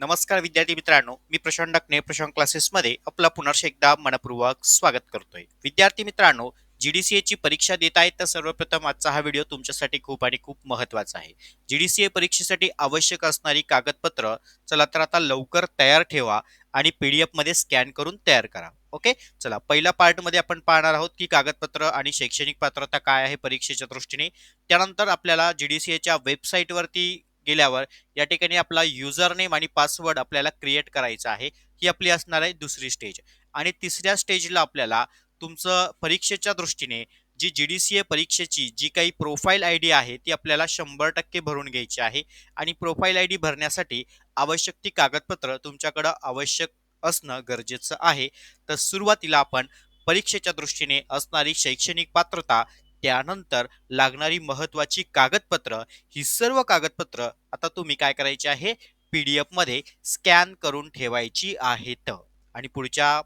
नमस्कार विद्यार्थी मित्रांनो मी प्रशांत डाकणे प्रशांत क्लासेसमध्ये आपलं पुनर्श एकदा मनपूर्वक स्वागत करतोय. विद्यार्थी मित्रांनो जी डी सी ची परीक्षा देत आहेत तर सर्वप्रथम आजचा हा व्हिडिओ तुमच्यासाठी खूप आणि खूप महत्त्वाचा आहे. जी डी सी ए परीक्षेसाठी आवश्यक असणारी कागदपत्र चला तर आता लवकर तयार ठेवा आणि पी डी एफमध्ये स्कॅन करून तयार करा. ओके चला पहिल्या पार्टमध्ये आपण पाहणार आहोत की कागदपत्र आणि शैक्षणिक पात्रता काय आहे परीक्षेच्या दृष्टीने. त्यानंतर आपल्याला जी डी सी एच्या वेबसाईटवरती गेल्यावर या ठिकाणी आपला युजर नेम आणि पासवर्ड आपल्याला क्रिएट करायचा आहे. ही आपली असणार आहे दुसरी स्टेज आणि तिसऱ्या स्टेजला आपल्याला तुमचं परीक्षेच्या दृष्टीने जी जी डी सी ए परीक्षेची जी काही प्रोफाईल आय डी आहे ती आपल्याला शंभर टक्के भरून घ्यायची आहे. आणि प्रोफाईल आय डी भरण्यासाठी आवश्यक ती कागदपत्र तुमच्याकडं आवश्यक असणं गरजेचं आहे. तर सुरुवातीला आपण परीक्षेच्या दृष्टीने असणारी शैक्षणिक पात्रता त्यानंतर लागणारी महत्त्वाची कागदपत्र ही सर्व कागदपत्र आता तुम्ही काय करायची आहे? पी डी एफमध्ये स्कॅन करून ठेवायची आहेत. आणि पुढच्या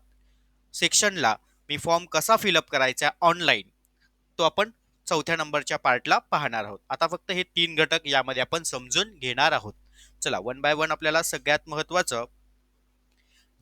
सेक्शनला मी फॉर्म कसा फिलअप करायचा ऑनलाईन तो आपण चौथ्या नंबरच्या पार्टला पाहणार आहोत. आता फक्त हे तीन घटक यामध्ये आपण समजून घेणार आहोत. चला वन बाय वन आपल्याला सगळ्यात महत्त्वाचं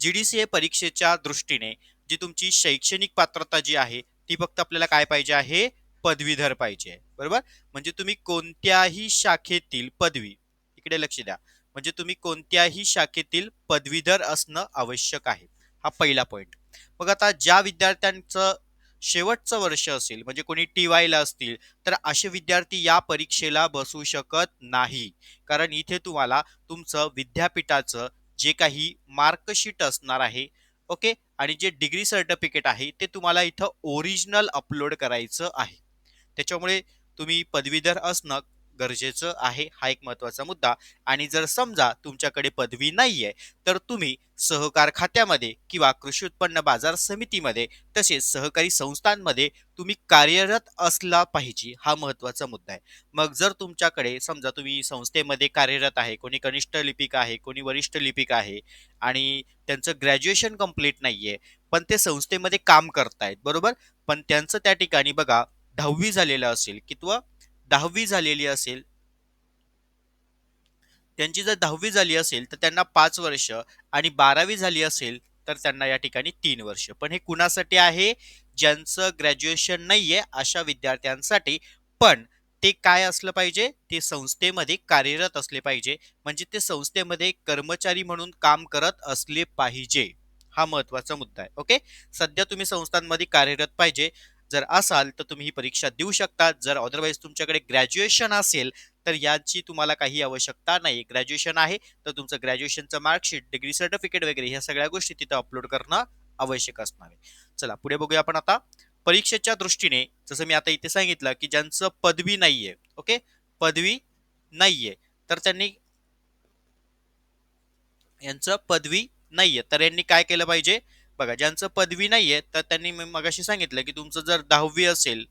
जी डी सी ए परीक्षेच्या दृष्टीने जी तुमची शैक्षणिक पात्रता जी आहे ती फक्त आपल्याला काय पाहिजे आहे? पदवीधर पाहिजे. बरोबर? म्हणजे तुम्ही कोणत्याही शाखेतील पदवी इकडे लक्ष द्या. म्हणजे तुम्ही कोणत्याही शाखेतील पदवीधर असणं आवश्यक आहे. हा पहिला पॉईंट मग आता ज्या विद्यार्थ्यांचं शेवटचं वर्ष असेल म्हणजे कोणी टी वायला असतील तर असे विद्यार्थी या परीक्षेला बसू शकत नाही. कारण इथे तुम्हाला तुमचं विद्यापीठाचं जे काही मार्कशीट असणार आहे ओके? आणि जे डिग्री सर्टिफिकेट आहे ते तुम्हाला इथं ओरिजिनल अपलोड करायचं आहे. त्याच्यामुळे तुम्ही पदवीधर असणं गरजेचं आहे हा एक महत्त्वाचा मुद्दा. आणि जर समजा तुमच्याकडे पदवी नाही आहे तर तुम्ही सहकार खात्यामध्ये किंवा कृषी उत्पन्न बाजार समितीमध्ये तसेच सहकारी संस्थांमध्ये तुम्ही कार्यरत असला पाहिजे हा महत्त्वाचा मुद्दा आहे. मग जर तुमच्याकडे समजा तुम्ही संस्थेमध्ये कार्यरत आहे कोणी कनिष्ठ लिपिक आहे कोणी वरिष्ठ लिपिक आहे आणि त्यांचं ग्रॅज्युएशन कंप्लीट आहे पण ते संस्थेमध्ये काम करतायत बरोबर? पण त्यांचं त्या ठिकाणी बघा दहावी झालेलं असेल किंवा दहावी झालेली असेल त्यांची जर दहावी झाली असेल तर त्यांना पाच वर्ष आणि बारावी झाली असेल तर त्यांना या ठिकाणी तीन वर्ष. पण हे कुणासाठी आहे? ज्यांचं ग्रॅज्युएशन नाहीये अशा विद्यार्थ्यांसाठी. पण ते काय असलं पाहिजे? ते संस्थेमध्ये कार्यरत असले पाहिजे. म्हणजे ते संस्थेमध्ये कर्मचारी म्हणून काम करत असले पाहिजे. हा महत्त्वाचा मुद्दा आहे. ओके? सध्या तुम्ही संस्थांमध्ये कार्यरत पाहिजे. जर असाल तर तुम्ही ही परीक्षा देऊ शकता जर अदरवाईज तुमच्याकडे ग्रॅज्युएशन असेल तर याची तुम्हाला काही आवश्यकता नाही. ग्रॅज्युएशन आहे तर तुमचं ग्रॅज्युएशनचं मार्कशीट डिग्री सर्टिफिकेट वगैरे ह्या सगळ्या गोष्टी तिथं अपलोड करणं आवश्यक असणार आहे. चला पुढे बघूया आपण आता. परीक्षेच्या दृष्टीने जसं मी आता इथे सांगितलं की ज्यांचं पदवी नाहीये ओके पदवी नाहीये तर त्यांनी यांचं पदवी नाहीये. तर यांनी काय केलं पाहिजे? बघा ज्यांचं पदवी नाहीये तर त्यांनी मगाशी सांगितलं की तुमचं जर दहावी असेल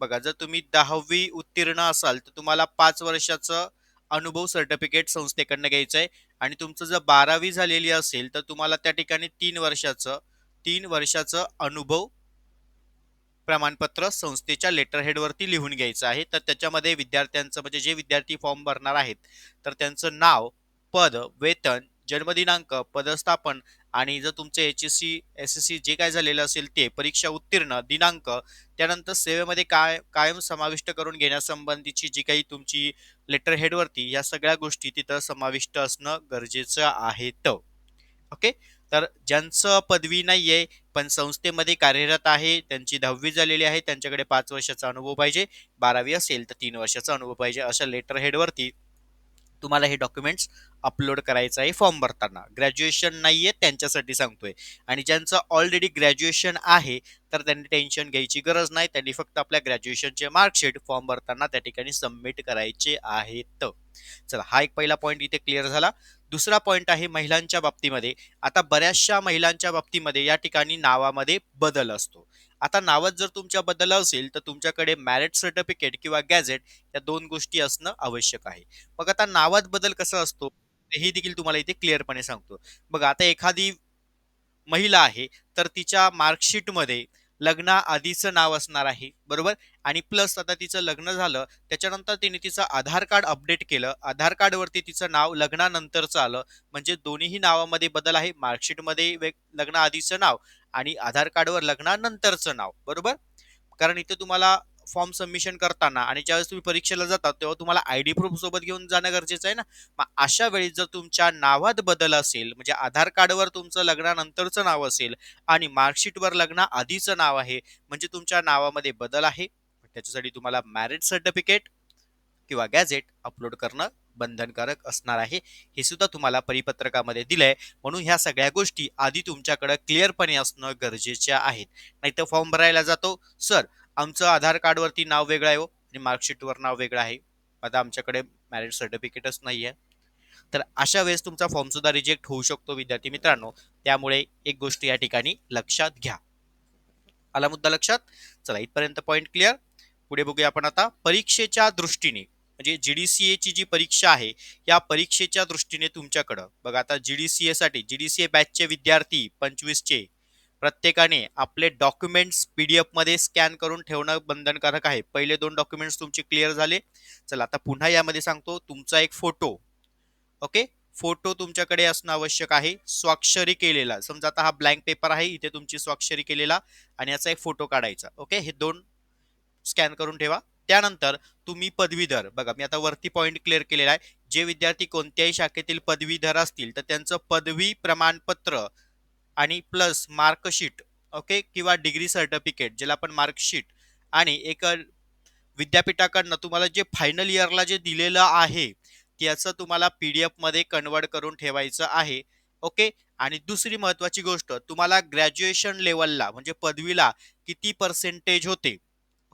बघा जर तुम्ही दहावी उत्तीर्ण असाल तर तुम्हाला पाच वर्षाचं अनुभव सर्टिफिकेट संस्थेकडनं घ्यायचं आहे आणि तुमचं जर बारावी झालेली असेल तर तुम्हाला त्या ठिकाणी तीन वर्षाचं तीन वर्षाचं अनुभव प्रमाणपत्र संस्थेच्या लेटरहेडवरती लिहून घ्यायचं आहे. तर त्याच्यामध्ये विद्यार्थ्यांचं म्हणजे जे विद्यार्थी फॉर्म भरणार आहेत तर त्यांचं नाव पद वेतन जन्मदिनांक पदस्थापन आणि जर तुमचे H S C S S C जे काय झालेलं असेल ते परीक्षा उत्तीर्ण दिनांक त्यानंतर सेवेमध्ये काय कायम समाविष्ट करून घेण्यासंबंधीची जी काही तुमची लेटर हेडवरती या सगळ्या गोष्टी तिथं समाविष्ट असणं गरजेचं आहे. ओके तर ज्यांचं पदवी नाही आहे पण संस्थेमध्ये कार्यरत आहे त्यांची दहावी झालेली आहे त्यांच्याकडे पाच वर्षाचा अनुभव पाहिजे बारावी असेल तर तीन वर्षाचा अनुभव पाहिजे अशा लेटर हेडवरती तुम्हाला हे डॉक्युमेंट्स अपलोड करायचं आहे फॉर्म भरताना. ग्रॅज्युएशन नाही आहे त्यांच्यासाठी सांगतोय. आणि ज्यांचं ऑलरेडी ग्रॅज्युएशन आहे तर त्यांनी टेन्शन घ्यायची गरज नाही. त्यांनी फक्त आपल्या ग्रॅज्युएशनचे मार्कशीट फॉर्म भरताना त्या ठिकाणी सबमिट करायचे आहेत. चला हा एक पहिला पॉईंट इथे क्लिअर झाला. दुसरा पॉईंट आहे महिलांच्या बाबतीमध्ये. आता बऱ्याचशा महिलांच्या बाबतीमध्ये या ठिकाणी नावामध्ये बदल असतो. आता नावात जर तुमच्या बदल असेल तर तुमच्याकडे मॅरिट सर्टिफिकेट किंवा गॅझेट या दोन गोष्टी असणं आवश्यक आहे. मग आता नावात बदल कसा असतो? हे देखील तुम्हाला इथे क्लिअरपणे सांगतो. बघा आता एखादी महिला आहे तर तिच्या मार्कशीटमध्ये लग्ना आधीचं नाव असणार आहे बरोबर? आणि प्लस आता तिचं लग्न झालं त्याच्यानंतर तिने तिचं आधार कार्ड अपडेट केलं आधार कार्डवरती तिचं नाव लग्नानंतरचं आलं म्हणजे दोन्हीही नावामध्ये बदल आहे मार्कशीटमध्ये वेग लग्नआधीचं नाव आणि आधार कार्डवर लग्नानंतरचं नाव बरोबर? कारण इथे तुम्हाला फॉर्म सबमिशन करताना आणि ज्यावेळेस तुम्ही परीक्षेला जाता तेव्हा तुम्हाला आय डी प्रूफ सोबत घेऊन जाणं गरजेचं आहे ना? मग अशा वेळी जर तुमच्या नावात बदल असेल म्हणजे आधार कार्डवर तुमचं लग्नानंतरचं नाव असेल आणि मार्कशीटवर लग्न आधीचं नाव आहे म्हणजे तुमच्या नावामध्ये बदल आहे त्याच्यासाठी तुम्हाला मॅरिट सर्टिफिकेट किंवा गॅझेट अपलोड करणं बंधनकारक असणार आहे. हे सुद्धा तुम्हाला परिपत्रकामध्ये दिलंय. म्हणून ह्या सगळ्या गोष्टी आधी तुमच्याकडे क्लिअरपणे असणं गरजेच्या आहेत. नाहीतर फॉर्म भरायला जातो. सर आमचं आधार कार्डवरती नाव वेगळं आहे हो. आणि मार्कशीटवर नाव वेगळं आहे. आता आमच्याकडे मॅरिट सर्टिफिकेटच नाही आहे तर अशा वेळेस तुमचा फॉर्म सुद्धा रिजेक्ट होऊ शकतो विद्यार्थी मित्रांनो. त्यामुळे एक गोष्ट या ठिकाणी लक्षात घ्या. आला मुद्दा लक्षात? चला इथपर्यंत पॉईंट क्लिअर पुढे बघूया आपण आता परीक्षेच्या दृष्टीने. म्हणजे जी डी सी एची जी परीक्षा आहे या परीक्षेच्या दृष्टीने तुमच्याकडं. बघा आता जी डी सी ए साठी ए बॅचचे विद्यार्थी पंचवीसचे प्रत्येकाने आपले डॉक्युमेंट्स पी डी एफमध्ये स्कॅन करून ठेवणं बंधनकारक आहे. पहिले दोन डॉक्युमेंट्स तुमचे क्लिअर झाले. चला आता पुन्हा यामध्ये सांगतो. तुमचा एक फोटो ओके फोटो तुमच्याकडे असणं आवश्यक आहे. स्वाक्षरी केलेला. समजा आता हा ब्लँक पेपर आहे. इथे तुमची स्वाक्षरी केलेला आणि याचा एक फोटो काढायचा. ओके हे दोन स्कॅन करून ठेवा. त्यानंतर तुम्ही पदवीधर. बघा मी आता वरती पॉईंट क्लिअर केलेला आहे. जे विद्यार्थी कोणत्याही शाखेतील पदवीधर असतील तर त्यांचं पदवी प्रमाणपत्र आणि प्लस मार्कशीट ओके किंवा डिग्री सर्टिफिकेट ज्याला आपण मार्कशीट आणि एक विद्यापीठाकडनं तुम्हाला जे फायनल इयरला जे दिलेलं आहे त्याचं तुम्हाला पी डी एफमध्ये कन्वर्ट करून ठेवायचं आहे ओके? आणि दुसरी महत्त्वाची गोष्ट तुम्हाला ग्रॅज्युएशन लेवलला म्हणजे पदवीला किती पर्सेंटेज होते?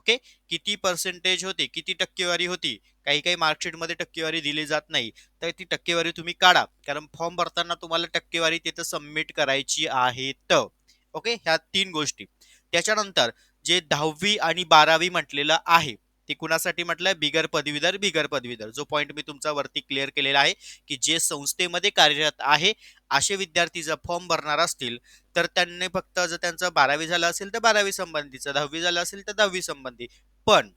ओके किती पर्सेंटेज होते किती टक्केवारी होती काही काही मार्कशीटमध्ये टक्केवारी दिली जात नाही तर ती टक्केवारी तुम्ही काढा कारण फॉर्म भरताना तुम्हाला टक्केवारी तिथं सबमिट करायची आहे तर ओके ह्या तीन गोष्टी. त्याच्यानंतर जे दहावी आणि बारावी म्हटलेलं आहे ते कुणासाठी म्हटलंय? बिगर पदवीधर बिगर पदवीधर. जो पॉईंट मी तुमचा वरती क्लिअर केलेला आहे की जे संस्थेमध्ये कार्यरत आहे असे विद्यार्थी जर फॉर्म भरणार असतील तर त्यांनी फक्त जर त्यांचं बारावी झालं असेल तर बारावी संबंधीचं. दहावी झालं असेल तर दहावी संबंधी. पण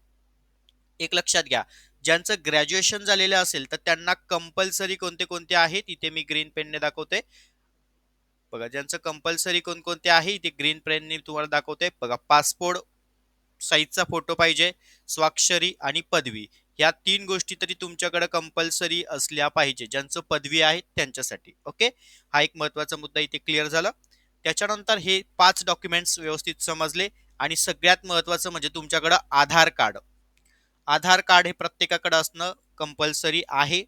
एक लक्षात घ्या ज्यांचं ग्रॅज्युएशन झालेलं असेल तर त्यांना कंपल्सरी कोणते कोणते आहेत? इथे मी ग्रीन पेनने दाखवते बघा ज्यांचं कंपल्सरी कोणकोणते आहे इथे ग्रीन पेनने तुम्हाला दाखवते बघा पासपोर्ट साईजचा फोटो पाहिजे स्वाक्षरी आणि पदवी. या तीन गोष्टी तरी तुमच्याकडे कंपल्सरी असल्या पाहिजे. ज्यांचं पदवी आहे त्यांच्यासाठी. ओके हा एक महत्त्वाचा मुद्दा इथे क्लिअर झाला. त्याच्यानंतर हे पाच डॉक्युमेंट्स व्यवस्थित समजले. आणि सगळ्यात महत्वाचं म्हणजे तुमच्याकडं आधार कार्ड. आधार कार्ड हे प्रत्येकाकडे असणं कंपल्सरी आहे.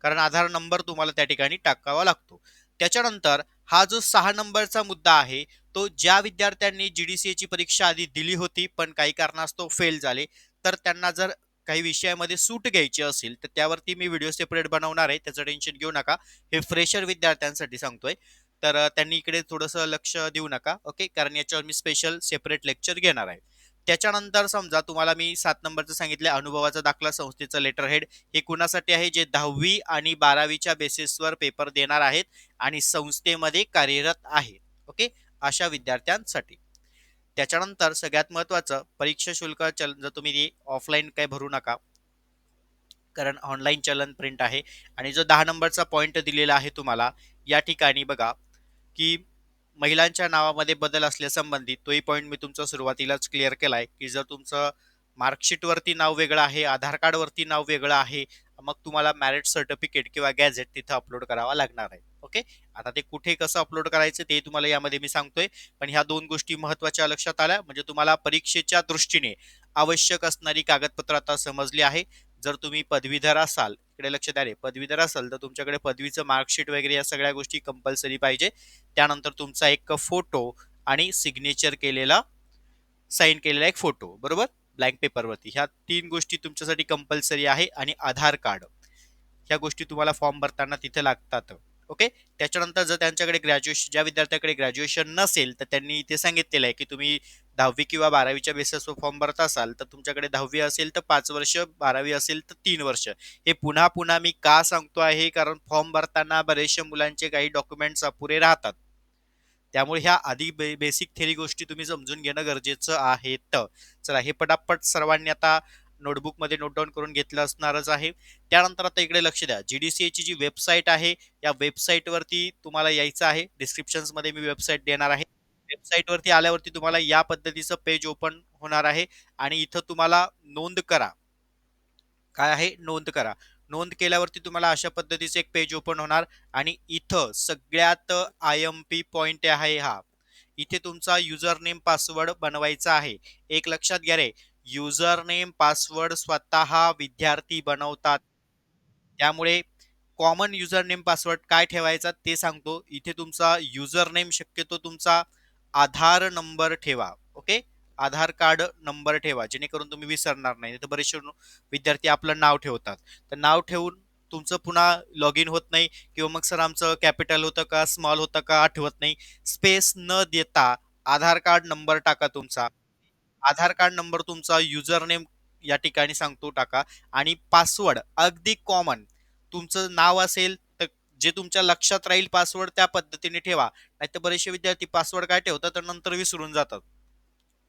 कारण आधार नंबर तुम्हाला त्या ठिकाणी टाकावा लागतो. त्याच्यानंतर हा जो सहा नंबरचा मुद्दा आहे तो ज्या विद्यार्थ्यांनी जी डी सी एची परीक्षा आधी दिली होती पण काही कारणास्तव फेल झाले. तर त्यांना जर काही विषयामध्ये सूट घ्यायची असेल तर त्यावरती मी व्हिडिओ सेपरेट बनवणार आहे. त्याचं टेन्शन घेऊ नका. हे फ्रेशर विद्यार्थ्यांसाठी सांगतोय. तर त्यांनी इकडे थोडंसं लक्ष देऊ नका. ओके कारण याच्यावर मी स्पेशल सेपरेट लेक्चर घेणार आहे. त्याच्यानंतर समजा तुम्हाला मी सात नंबरचं सांगितलं अनुभवाचा दाखला संस्थेचं लेटर हेड हे कुणासाठी आहे? जे दहावी आणि बारावीच्या बेसिसवर पेपर देणार आहेत आणि संस्थेमध्ये कार्यरत आहेत. ओके अशा विद्यार्थ्यांसाठी. त्याच्यानंतर सगळ्यात महत्वाचं परीक्षा शुल्क चलन जर तुम्ही ऑफलाईन काय भरू नका कारण ऑनलाईन चलन प्रिंट आहे आणि जो दहा नंबरचा पॉईंट दिलेला आहे तुम्हाला या ठिकाणी बघा की महिलांच्या नावामध्ये बदल असल्यासंबंधी तोही पॉईंट मी तुमचा सुरुवातीलाच क्लिअर केला आहे की जर तुमचं मार्कशीटवरती नाव वेगळं आहे आधार कार्डवरती नाव वेगळं आहे मग तुम्हाला मॅरिट सर्टिफिकेट किंवा गॅझेट तिथं अपलोड करावा लागणार आहे. ओके? आता ते कुठे कसं अपलोड करायचं ते तुम्हाला यामध्ये मी सांगतोय. पण ह्या दोन गोष्टी महत्त्वाच्या लक्षात आल्या. म्हणजे तुम्हाला परीक्षेच्या दृष्टीने आवश्यक असणारी कागदपत्र आता समजली आहे. जर तुम्ही पदवीधर असाल इकडे लक्ष द्या रे पदवीधर असाल तर तुमच्याकडे पदवीचं मार्कशीट वगैरे या सगळ्या गोष्टी कंपल्सरी पाहिजे. त्यानंतर तुमचा एक फोटो आणि सिग्नेचर केलेला साईन केलेला एक फोटो बरोबर? ब्लँक पेपरवरती ह्या तीन गोष्टी तुमच्यासाठी कंपल्सरी आहे. आणि आधार कार्ड ह्या गोष्टी तुम्हाला फॉर्म भरताना तिथे लागतात. ओके? त्याच्यानंतर जर त्यांच्याकडे ग्रॅज्युएशन ज्या विद्यार्थ्याकडे ग्रॅज्युएशन नसेल तर त्यांनी इथे सांगितलेलं आहे की तुम्ही दहावी किंवा बारावीच्या बेसिसवर फॉर्म भरत असाल तर तुमच्याकडे दहावी असेल तर पाच वर्ष बारावी असेल तर तीन वर्ष. हे पुन्हा पुन्हा मी का सांगतो आहे? कारण फॉर्म भरताना बरेचशा मुलांचे काही डॉक्युमेंट्स अपुरे राहतात. त्यामुळे ह्या आधी बे बेसिक थेरी गोष्टी तुम्ही समजून घेणं गरजेचं आहे. तर चला हे पटापट सर्वांनी आता नोटबुकमध्ये नोट डाऊन करून घेतलं असणारच आहे. त्यानंतर आता इकडे लक्ष द्या. जी डी सी एची जी वेबसाईट आहे. या वेबसाईटवरती तुम्हाला यायचं आहे. डिस्क्रिप्शन्समध्ये मी वेबसाईट देणार आहे. वेबसाईटवरती आल्यावरती तुम्हाला या पद्धतीचं पेज ओपन होणार आहे. आणि इथं तुम्हाला नोंद करा. काय आहे? नोंद करा. नोंद केल्यावरती तुम्हाला अशा पद्धतीचं एक पेज ओपन होणार. आणि इथं सगळ्यात आय एम पी पॉइंट आहे हा. इथे तुमचा युजर नेम पासवर्ड बनवायचा आहे. एक लक्षात घ्या रे. युजर नेम पासवर्ड स्वतः विद्यार्थी बनवतात. त्यामुळे कॉमन युजर नेम पासवर्ड काय ठेवायचा ते सांगतो. इथे तुमचा युजर नेम शक्यतो तुमचा आधार नंबर ठेवा ओके? आधार कार्ड नंबर ठेवा जेणेकरून तुम्ही विसरणार नाही. तर बरेचसे विद्यार्थी आपलं नाव ठेवतात. तर नाव ठेवून तुमचं पुन्हा लॉग इन होत नाही किंवा मग सर आमचं कॅपिटल होतं का स्मॉल होतं का आठवत नाही. स्पेस न देता आधार कार्ड नंबर टाका तुमचा. आधार कार्ड नंबर तुमचा युजर नेम या ठिकाणी सांगतो टाका. आणि पासवर्ड अगदी कॉमन तुमचं नाव असेल तर जे तुमच्या लक्षात राहील पासवर्ड त्या पद्धतीने ठेवा. नाहीतर बरेचसे विद्यार्थी पासवर्ड काय ठेवतात तर नंतर विसरून जातात.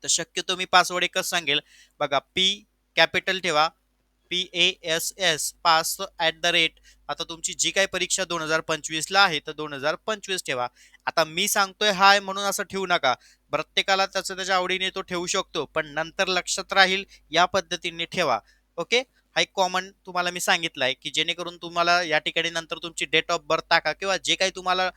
तर शक्यतो मी पासवर्ड एकच सांगेल. बघा पी कॅपिटल ठेवा. P A S S pass at the rate आता तुमची जी काही परीक्षा दोन हजार पंचवीसला आहे तर दोन हजार पंचवीस ठेवा. आता मी सांगतोय हाय म्हणून असं ठेवू नका. प्रत्येकाला त्याचं त्याच्या आवडीने तो ठेवू शकतो पण नंतर लक्षात राहील या पद्धतीने ठेवा. ओके? हा एक कॉमन तुम्हाला मी सांगितलं आहे की जेणेकरून तुम्हाला या ठिकाणी नंतर तुमची डेट ऑफ बर्थ टाका किंवा जे काही तुम्हाला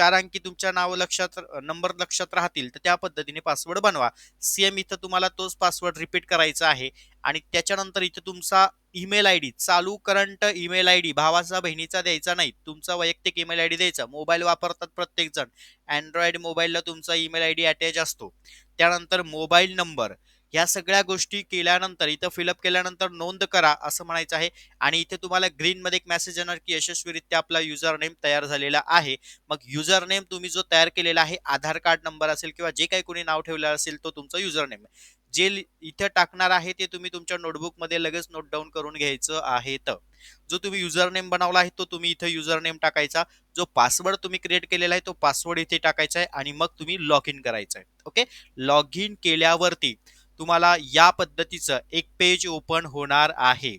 चार अंकी तुमच्या नाव लक्षात नंबर लक्षात राहतील तर त्या पद्धतीने पासवर्ड बनवा. सेम इथं तुम्हाला तोच पासवर्ड रिपीट करायचा आहे. आणि त्याच्यानंतर इथं तुमचा ईमेल आय डी चालू करंट ईमेल आय डी भावाचा बहिणीचा द्यायचा नाही. तुमचा वैयक्तिक ईमेल आय डी द्यायचा. मोबाईल वापरतात प्रत्येकजण. अँड्रॉइड मोबाईलला तुमचा ईमेल आय डी अटॅच असतो. त्यानंतर मोबाईल नंबर या सगळ्या गोष्टी केल्यानंतर इथं फिलअप केल्यानंतर नोंद करा असं म्हणायचं आहे. आणि इथे तुम्हाला ग्रीनमध्ये एक मेसेज येणार की यशस्वीरित्या आपला युजर नेम तयार झालेला आहे. मग युजर नेम तुम्ही जो तयार केलेला आहे आधार कार्ड नंबर असेल किंवा जे काही कोणी नाव ठेवलं असेल तो तुमचा युजर नेम जे इथे टाकणार आहे ते तुम्ही तुमच्या नोटबुकमध्ये लगेच नोट डाऊन करून घ्यायचं आहे तर. जो तुम्ही युजर नेम बनवला आहे तो तुम्ही इथे युजर नेम टाकायचा. जो पासवर्ड तुम्ही क्रिएट केलेला आहे तो पासवर्ड इथे टाकायचा आहे आणि मग तुम्ही लॉग इन करायचं आहे. ओके लॉग इन केल्यावरती तुम्हाला या पद्धतीचं एक पेज ओपन होणार आहे.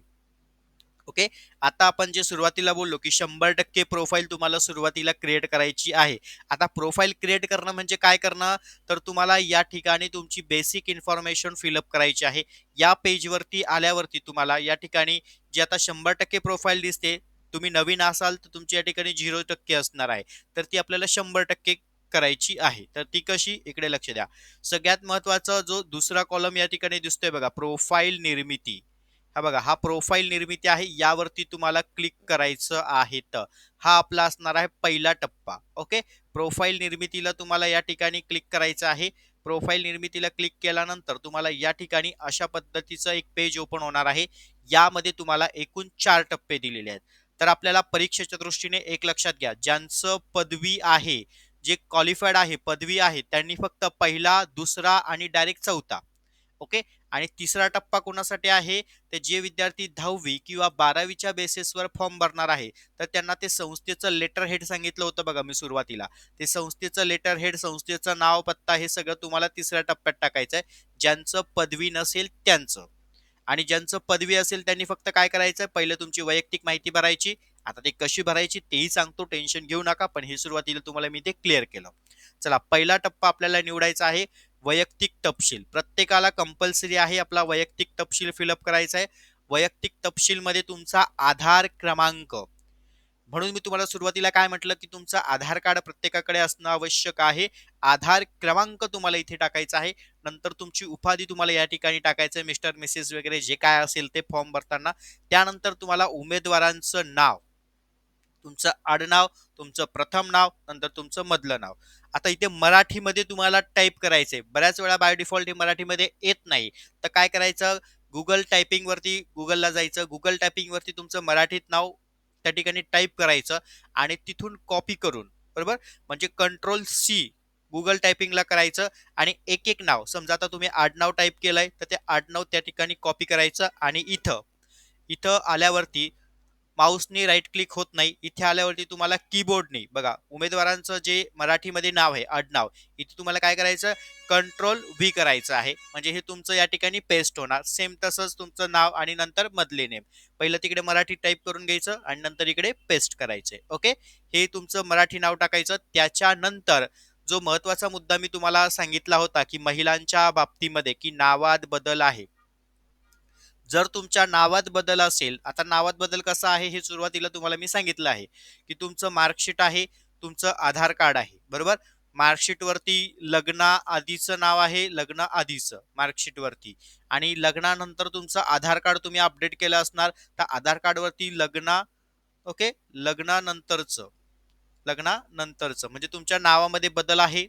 ओके आता आपण जे सुरुवातीला बोललो की शंभर टक्के प्रोफाईल तुम्हाला सुरुवातीला क्रिएट करायची आहे. आता प्रोफाईल क्रिएट करणं म्हणजे काय करणं? तर तुम्हाला या ठिकाणी तुमची बेसिक इन्फॉर्मेशन फिलअप करायची आहे. या पेजवरती आल्यावरती तुम्हाला या ठिकाणी जी आता शंभर टक्के प्रोफाईल दिसते तुम्ही नवीन असाल तर तुमची या ठिकाणी झिरो टक्के असणार आहे. तर ती आपल्याला शंभर टक्के करायची आहे. तर ती कशी? इकडे लक्ष द्या. सगळ्यात महत्त्वाचा जो दुसरा कॉलम या ठिकाणी दिसतोय बघा प्रोफाईल निर्मिती. हा बघा हा प्रोफाईल निर्मिती आहे यावरती तुम्हाला क्लिक करायचं आहे तर. हा आपला असणार आहे पहिला टप्पा ओके प्रोफाईल निर्मितीला तुम्हाला या ठिकाणी क्लिक करायचं आहे. प्रोफाईल निर्मितीला क्लिक केल्यानंतर तुम्हाला या ठिकाणी अशा पद्धतीचं एक पेज ओपन होणार आहे. यामध्ये तुम्हाला एकूण चार टप्पे दिलेले आहेत. तर आपल्याला परीक्षेच्या दृष्टीने एक लक्षात घ्या. ज्यांचं पदवी आहे जे क्वालिफाईड आहे पदवी आहे त्यांनी फक्त पहिला दुसरा आणि डायरेक्ट चौथा. ओके आणि तिसरा टप्पा कोणासाठी आहे? ते जे विद्यार्थी दहावी किंवा बारावीच्या बेसिसवर फॉर्म भरणार आहे तर त्यांना ते संस्थेचं लेटर हेड सांगितलं होतं बघा मी सुरुवातीला. ते संस्थेचं लेटर हेड संस्थेचं नाव पत्ता हे सगळं तुम्हाला तिसऱ्या टप्प्यात टाकायचं आहे. ज्यांचं पदवी नसेल त्यांचं. आणि ज्यांचं पदवी असेल त्यांनी फक्त काय करायचं पहिलं तुमची वैयक्तिक माहिती भरायची. आता ते कशी भरायची तेही सांगतो टेन्शन घेऊ नका पण हे सुरुवातीला तुम्हाला मी ते क्लिअर केलं. चला पहिला टप्पा आपल्याला निवडायचा आहे वैयक्तिक तपशील. प्रत्येकाला कंपल्सरी आहे आपला वैयक्तिक तपशील फिलअप करायचा आहे. वैयक्तिक तपशीलमध्ये तुमचा आधार क्रमांक. म्हणून मी तुम्हाला सुरुवातीला काय म्हटलं की तुमचं आधार कार्ड प्रत्येकाकडे असणं आवश्यक आहे. आधार क्रमांक तुम्हाला इथे टाकायचा आहे. नंतर तुमची उपाधी तुम्हाला या ठिकाणी टाकायचं आहे. मिस्टर मिसेस वगैरे जे काय असेल ते फॉर्म भरताना. त्यानंतर तुम्हाला उमेदवारांचं नाव. तुमचं आडनाव तुमचं प्रथम नाव नंतर तुमचं मधलं नाव. आता इथे मराठीमध्ये तुम्हाला टाईप करायचंय. बऱ्याच वेळा बाय डिफॉल्ट हे मराठीमध्ये येत नाही. तर काय करायचं? गुगल टायपिंगवरती गुगलला जायचं. गुगल टायपिंगवरती तुमचं मराठीत नाव त्या ठिकाणी टाईप करायचं आणि तिथून कॉपी करून बरोबर? म्हणजे कंट्रोल सी गुगल टायपिंगला करायचं आणि एक एक नाव. समजा आता तुम्ही आडनाव टाईप केलंय तर ते आडनाव त्या ठिकाणी कॉपी करायचं आणि इथं इथं आल्यावरती माऊसनी राईट क्लिक होत नाही. इथे आल्यावरती तुम्हाला कीबोर्डनी बघा उमेदवारांचं जे मराठीमध्ये नाव आहे आडनाव इथे तुम्हाला काय करायचं? कंट्रोल व्ही करायचं आहे. म्हणजे हे तुमचं या ठिकाणी पेस्ट होणार. सेम तसंच तुमचं नाव आणि नंतर मधले नेम पहिलं तिकडे मराठी टाईप करून घ्यायचं आणि नंतर इकडे पेस्ट करायचे. ओके हे तुमचं मराठी नाव टाकायचं. त्याच्यानंतर जो महत्त्वाचा मुद्दा मी तुम्हाला सांगितला होता की महिलांच्या बाबतीमध्ये की नावात बदल आहे. जर तुमच्या नावात बदल असेल आता नावात बदल कसा आहे हे सुरुवातीला तुम्हाला मी सांगितलं आहे की तुमचं मार्कशीट आहे तुमचं आधार कार्ड आहे बरोबर? मार्कशीटवरती लग्ना आधीचं नाव आहे लग्न आधीचं मार्कशीटवरती. आणि लग्नानंतर तुमचं आधार कार्ड तुम्ही अपडेट केलं असणार तर आधार कार्डवरती लग्ना ओके? लग्नानंतरचं लग्नानंतरचं म्हणजे तुमच्या नावामध्ये बदल आहे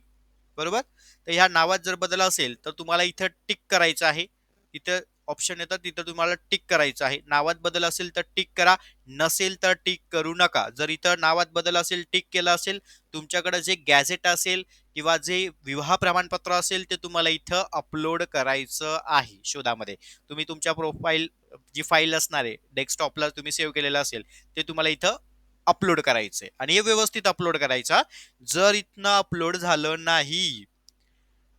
बरोबर? तर ह्या नावात जर बदल असेल तर तुम्हाला इथं टिक करायचं आहे इथं ऑप्शन येतात तिथं तुम्हाला टिक करायचं आहे. नावात बदल असेल तर टिक करा नसेल तर टिक करू नका. जर इथं नावात बदल असेल टिक केलं असेल तुमच्याकडे जे गॅझेट असेल किंवा जे विवाह प्रमाणपत्र असेल ते तुम्हाला इथं अपलोड करायचं आहे शोधामध्ये. तुम्ही तुमच्या प्रोफाईल जी फाईल असणार आहे डेस्कटॉपला तुम्ही सेव्ह केलेलं असेल ते तुम्हाला इथं अपलोड करायचं आणि हे व्यवस्थित अपलोड करायचा जर इथनं अपलोड झालं नाही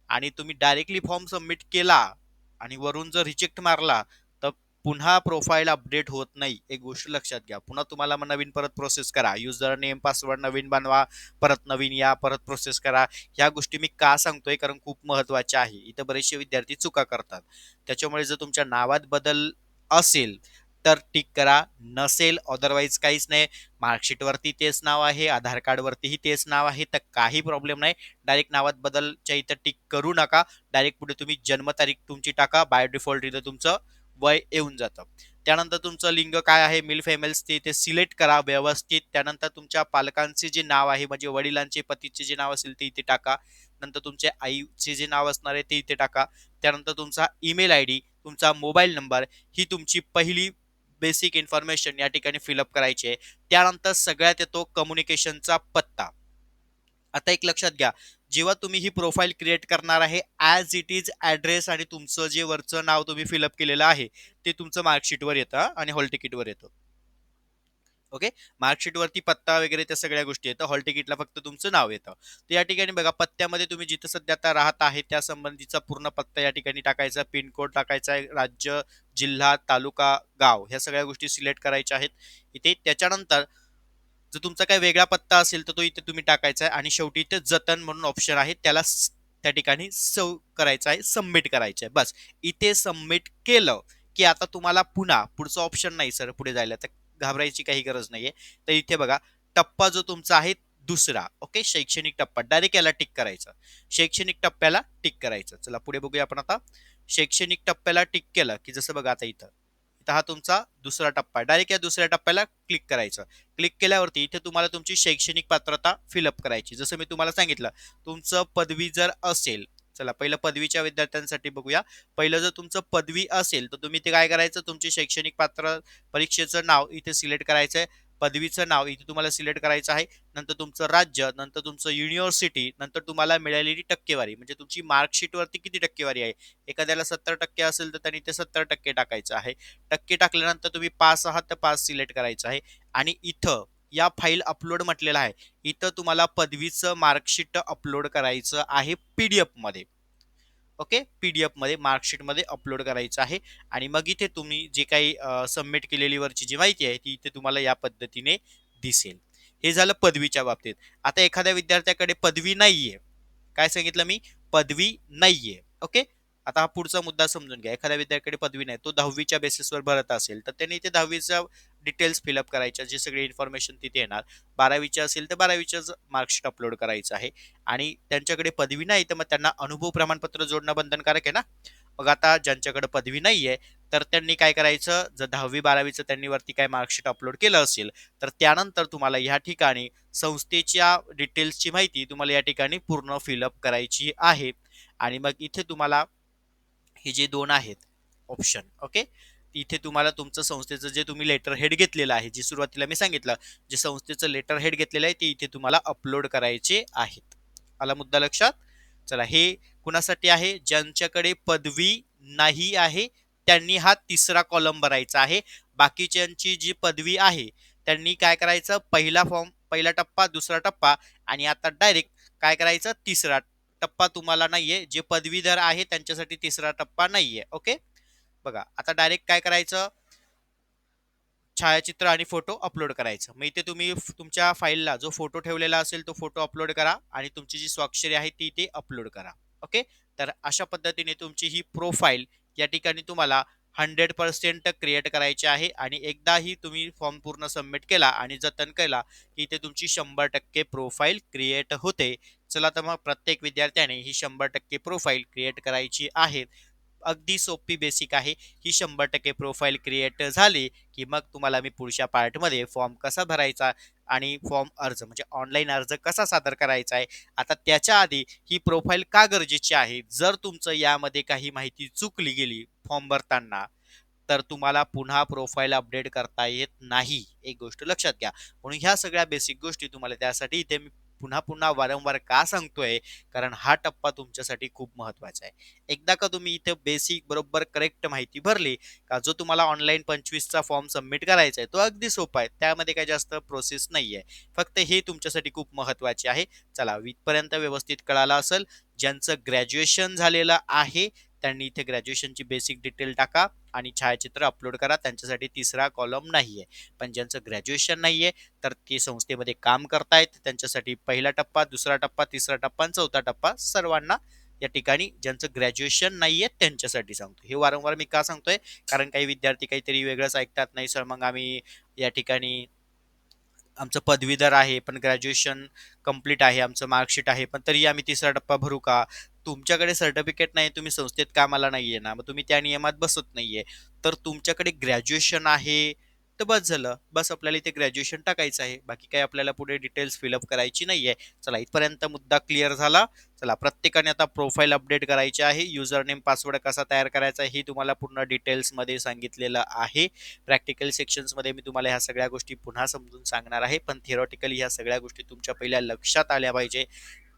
आणि तुम्ही डायरेक्टली फॉर्म सबमिट केला आणि वरून जर रिजेक्ट मारला तर पुन्हा प्रोफाईल अपडेट होत नाही. एक गोष्ट लक्षात घ्या. पुन्हा तुम्हाला मग नवीन परत प्रोसेस करा. युजर नेम पासवर्ड नवीन बनवा. परत नवीन या परत प्रोसेस करा. ह्या गोष्टी मी का सांगतोय? कारण खूप महत्त्वाच्या आहे. इथं बरेचसे विद्यार्थी चुका करतात. त्याच्यामुळे जर तुमच्या नावात बदल असेल तर टिक करा. नसेल अदरवाईज काहीच नाही. मार्कशीटवरती तेच नाव आहे आधार कार्डवरतीही तेच नाव आहे तर काही प्रॉब्लेम नाही. डायरेक्ट नावात बदलच्या इथं टिक करू नका. डायरेक्ट पुढे तुम्ही जन्मतारीख तुमची टाका. बायोडिफॉल्ट इथं तुमचं वय येऊन जातं. त्यानंतर तुमचं लिंग काय आहे? मिल फेमेल्स ते इथे सिलेक्ट करा व्यवस्थित. त्यानंतर तुमच्या पालकांचे जे नाव आहे म्हणजे वडिलांचे पतीचे जे नाव असेल ते इथे टाका. नंतर तुमचे आईचे जे नाव असणार आहे ते इथे टाका. त्यानंतर तुमचा ईमेल आय डी तुमचा मोबाईल नंबर ही तुमची पहिली बेसिक इन्फॉर्मेशन या ठिकाणी फिलअप करायची आहे. त्यानंतर सगळ्यात येतो कम्युनिकेशनचा पत्ता. आता एक लक्षात घ्या जेव्हा तुम्ही ही प्रोफाईल क्रिएट करणार आहे ॲज इट इज ॲड्रेस आणि तुमचं जे वरचं नाव तुम्ही फिलअप केलेलं आहे ते तुमचं मार्कशीटवर येतं आणि हॉल तिकीटवर येतं. ओके? मार्कशीटवरती पत्ता वगैरे त्या सगळ्या गोष्टी येतं हॉल तिकीटला फक्त तुमचं नाव येतं. तर या ठिकाणी बघा पत्त्यामध्ये तुम्ही जिथं सध्या आता राहत आहे त्या संबंधीचा पूर्ण पत्ता या ठिकाणी टाकायचा पिनकोड टाकायचा आहे. राज्य जिल्हा तालुका गाव ह्या सगळ्या गोष्टी सिलेक्ट करायच्या आहेत. इथे त्याच्यानंतर जर तुमचा काही वेगळा पत्ता असेल तर तो इथे तुम्ही टाकायचा आहे. आणि शेवटी इथे जतन म्हणून ऑप्शन आहे. त्याला त्या ठिकाणी सव करायचं आहे सबमिट करायचं आहे. बस. इथे सबमिट केलं की आता तुम्हाला पुन्हा पुढचं ऑप्शन नाही सर पुढे जायला. तर घाबरायची काही गरज नाहीये. तर इथे बघा टप्पा जो तुमचा आहे दुसरा. ओके? शैक्षणिक टप्पा. डायरेक्ट याला टिक करायचं. शैक्षणिक टप्प्याला टिक करायचं. चला पुढे बघूया आपण आता. शैक्षणिक टप्प्याला टिक केलं की जसं बघा आता इथं. इथं हा तुमचा दुसरा टप्पा डायरेक्ट या दुसऱ्या टप्प्याला क्लिक करायचं. क्लिक केल्यावरती इथे तुम्हाला तुमची शैक्षणिक पात्रता फिलअप करायची. जसं मी तुम्हाला सांगितलं तुमचं पदवी जर असेल चला पहिलं पदवीच्या विद्यार्थ्यांसाठी बघूया. पहिलं जर तुमचं पदवी असेल तर तुम्ही ते काय करायचं? तुमची शैक्षणिक पात्र परीक्षेचं नाव इथे सिलेक्ट करायचं आहे पदवीचं नाव इथे तुम्हाला सिलेक्ट करायचं आहे. नंतर तुमचं राज्य नंतर तुमचं युनिव्हर्सिटी नंतर तुम्हाला मिळालेली टक्केवारी. म्हणजे तुमची मार्कशीटवरती किती टक्केवारी आहे? एखाद्याला सत्तर टक्के असेल तर त्यांनी ते सत्तर टक्के टाकायचं आहे. टक्के टाकल्यानंतर तुम्ही पास आहात तर पास सिलेक्ट करायचं आहे. आणि इथं या फाईल अपलोड म्हटलेलं आहे. इथं तुम्हाला पदवीचं मार्कशीट अपलोड करायचं आहे पी डी एफमध्ये ओके पी डी एफमध्ये मार्कशीटमध्ये अपलोड करायचं आहे. आणि मग इथे तुम्ही जे काही सबमिट केलेली वरची जी माहिती आहे ती इथे तुम्हाला या पद्धतीने दिसेल. हे झालं पदवीच्या बाबतीत. आता एखाद्या विद्यार्थ्याकडे पदवी नाही आहे काय सांगितलं मी? पदवी नाही आहे ओके आता हा पुढचा मुद्दा समजून घ्या. एखाद्या विद्यार्थ्याकडे पदवी नाही. तो दहावीच्या बेसिसवर भरत असेल तर त्यांनी इथे दहावीचा डिटेल्स फिलअप करायच्या जे सगळी इन्फॉर्मेशन तिथे येणार. बारावीचे असेल तर बारावीच्याच मार्कशीट अपलोड करायचं आहे. आणि त्यांच्याकडे पदवी नाही तर मग त्यांना अनुभव प्रमाणपत्र जोडणं बंधनकारक आहे ना? मग आता ज्यांच्याकडे पदवी नाही आहे तर त्यांनी काय करायचं? जर दहावी बारावीचं त्यांनी वरती काय मार्कशीट अपलोड केलं असेल तर त्यानंतर तुम्हाला या ठिकाणी संस्थेच्या डिटेल्सची माहिती तुम्हाला या ठिकाणी पूर्ण फिलअप करायची आहे. आणि मग इथे तुम्हाला हे जे दोन आहेत ऑप्शन ओके इथे तुम्हाला तुमचं संस्थेचं जे तुम्ही लेटर हेड घेतलेलं आहे जे सुरुवातीला मी सांगितलं जे संस्थेचं लेटर हेड घेतलेलं आहे ते इथे तुम्हाला अपलोड करायचे आहेत. आला मुद्दा लक्षात? चला हे कुणासाठी आहे? ज्यांच्याकडे पदवी नाही आहे त्यांनी हा तिसरा कॉलम भरायचा आहे. बाकीच्यांची जी पदवी आहे त्यांनी काय करायचं? पहिला फॉर्म पहिला टप्पा दुसरा टप्पा आणि आता डायरेक्ट काय करायचं? तिसरा टप्पा तुम्हाला नाहीये. जे पदवीधर आहे त्यांच्यासाठी तिसरा टप्पा नाहीये. ओके बघा आता डायरेक्ट काय करायचं? छायाचित्र आणि फोटो अपलोड करायचं. मग इथे तुम्ही तुमच्या फाईलला जो फोटो ठेवलेला असेल तो फोटो अपलोड करा आणि तुमची जी स्वाक्षरी आहे ती इथे अपलोड करा. ओके तर अशा पद्धतीने तुमची ही प्रोफाईल या ठिकाणी तुम्हाला हंड्रेड पर्सेंट क्रिएट करायची आहे आणि एकदाही तुम्ही फॉर्म पूर्ण सबमिट केला आणि जतन केला की इथे तुमची शंभर टक्के प्रोफाईल क्रिएट होते. चला तर मग प्रत्येक विद्यार्थ्याने ही शंभर टक्के प्रोफाईल क्रिएट करायची आहे. अगदी सोपी बेसिक आहे. ही शंभर टक्के प्रोफाईल क्रिएट झाली की मग तुम्हाला मी पुढच्या पार्टमध्ये फॉर्म कसा भरायचा आणि फॉर्म अर्ज म्हणजे ऑनलाईन अर्ज कसा सादर करायचा आहे. आता त्याच्या आधी ही प्रोफाईल का गरजेची आहे? जर तुमचं यामध्ये काही माहिती चुकली गेली फॉर्म भरताना तर तुम्हाला पुन्हा प्रोफाईल अपडेट करता येत नाही. एक गोष्ट लक्षात घ्या. म्हणून ह्या सगळ्या बेसिक गोष्टी तुम्हाला त्यासाठी इथे मी पुन्हा पुन्हा वारंवार का सांगतोय? कारण हा टप्पा तुमच्यासाठी खूप महत्त्वाचा आहे. एकदा का तुम्ही इथे बेसिक बरोबर करेक्ट माहिती भरली का जो तुम्हाला ऑनलाईन पंचवीसचा फॉर्म सबमिट करायचा आहे तो अगदी सोपा आहे. त्यामध्ये काही जास्त प्रोसेस नाही आहे फक्त हे तुमच्यासाठी खूप महत्त्वाचे आहे. चला इथपर्यंत व्यवस्थित कळालं असेल. ज्यांचं ग्रॅज्युएशन झालेलं आहे त्यांनी इथे ग्रॅज्युएशनची बेसिक डिटेल टाका आणि छायाचित्र अपलोड करा. त्यांच्यासाठी तिसरा कॉलम नाही आहे पण ज्यांचं ग्रॅज्युएशन नाही आहे तर ते संस्थेमध्ये काम करतायत. त्यांच्यासाठी पहिला टप्पा दुसरा टप्पा तिसरा टप्पा आणि चौथा टप्पा सर्वांना या ठिकाणी ज्यांचं ग्रॅज्युएशन नाही आहे त्यांच्यासाठी सांगतो हे वारंवार मी का सांगतोय? कारण काही विद्यार्थी काहीतरी वेगळंच ऐकतात. नाही सर मग आम्ही या ठिकाणी आमचं पदवीधर आहे पण ग्रॅज्युएशन कंप्लीट आहे आमचं मार्कशीट आहे पण तरी आम्ही तिसरा टप्पा भरू का? तुमच्याकडे सर्टिफिकेट नाही तुम्ही संस्थेत कामाला नाहीये ना मग तुम्ही त्या नियमात बसत नाहीये. तर तुमच्याकडे ग्रॅज्युएशन आहे तर बस झालं. बस आपल्याला इथे ग्रॅज्युएशन टाकायचं आहे. बाकी काही आपल्याला पुढे डिटेल्स फिलअप करायची नाहीये. चला इथपर्यंत मुद्दा क्लिअर झाला. चला प्रत्येकाने आता प्रोफाईल अपडेट करायचे आहे. युजर नेम पासवर्ड कसा तयार करायचा हे तुम्हाला पूर्ण डिटेल्समध्ये सांगितलेलं आहे. प्रॅक्टिकल सेक्शन्समध्ये मी तुम्हाला ह्या सगळ्या गोष्टी पुन्हा समजून सांगणार आहे. पण थिअरॉटिकली ह्या सगळ्या गोष्टी तुमच्या पहिल्या लक्षात आल्या पाहिजे.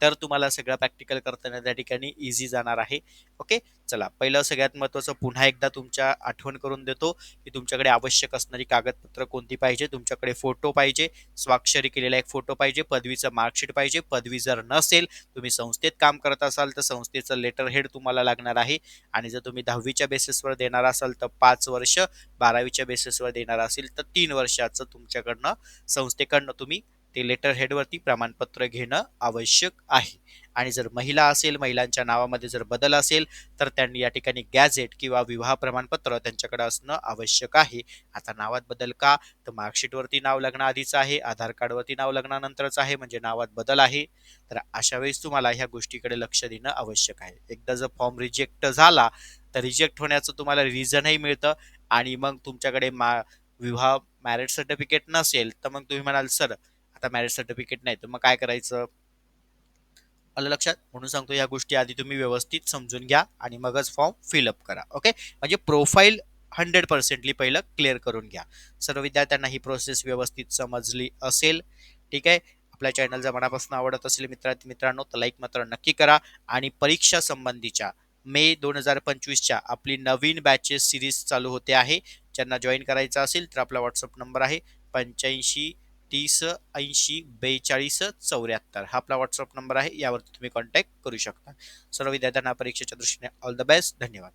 तर तुम्हाला सगळं प्रॅक्टिकल करताना त्या ठिकाणी इझी जाणार आहे. ओके चला पहिलं सगळ्यात महत्त्वाचं पुन्हा एकदा तुमच्या आठवण करून देतो की तुमच्याकडे आवश्यक असणारी कागदपत्र कोणती पाहिजे? तुमच्याकडे फोटो पाहिजे स्वाक्षरी केलेला एक फोटो पाहिजे पदवीचं मार्कशीट पाहिजे पदवी जर नसेल तुम्ही संस्थेत काम करत असाल तर संस्थेचं लेटर हेड तुम्हाला लागणार आहे. आणि जर तुम्ही दहावीच्या बेसिसवर देणार असाल तर पाच वर्ष बारावीच्या बेसिसवर देणार असेल तर तीन वर्षाचं तुमच्याकडनं संस्थेकडनं तुम्ही ते लेटर हेडवरती प्रमाणपत्र घेणं आवश्यक आहे. आणि जर महिला असेल महिलांच्या नावामध्ये जर बदल असेल तर त्यांनी या ठिकाणी गॅझेट किंवा विवाह प्रमाणपत्र त्यांच्याकडे असणं आवश्यक आहे. आता नावात बदल का? तर मार्कशीटवरती नाव लग्नाआधीच आहे आधार कार्डवरती नाव लग्नानंतरच आहे म्हणजे नावात बदल आहे. तर अशा वेळेस तुम्हाला ह्या गोष्टीकडे लक्ष देणं आवश्यक आहे. एकदा जर फॉर्म रिजेक्ट झाला तर रिजेक्ट होण्याचं तुम्हाला रिझनही मिळतं आणि मग तुमच्याकडे मा विवाह मॅरेज सर्टिफिकेट नसेल तर मग तुम्ही म्हणाल सर आता मॅरेज सर्टिफिकेट नाही तर मग काय करायचं? आलं लक्षात? म्हणून सांगतो या गोष्टी आधी तुम्ही व्यवस्थित समजून घ्या आणि मगच फॉर्म फिलअप करा ओके म्हणजे प्रोफाईल हंड्रेड पर्सेंटली पहिलं क्लिअर करून घ्या. सर्व विद्यार्थ्यांना ही प्रोसेस व्यवस्थित समजली असेल ठीक आहे? आपल्या चॅनल जर मनापासून आवडत असेल मित्रा मित्रांनो तर लाईक मात्र नक्की करा आणि परीक्षा संबंधीच्या मे दोन हजार पंचवीसच्या आपली नवीन बॅचेस सिरीज चालू होते आहे. ज्यांना जॉईन करायचं असेल तर आपला व्हॉट्सअप नंबर आहे पंच्याऐंशी तीस ऐंशी बेचाळीस चौऱ्याहत्तर. हा आपला व्हॉट्सअप नंबर आहे यावरती तुम्ही कॉन्टॅक्ट करू शकता. सर्व विद्यार्थ्यांना परीक्षेच्या दृष्टीने ऑल द बेस्ट धन्यवाद.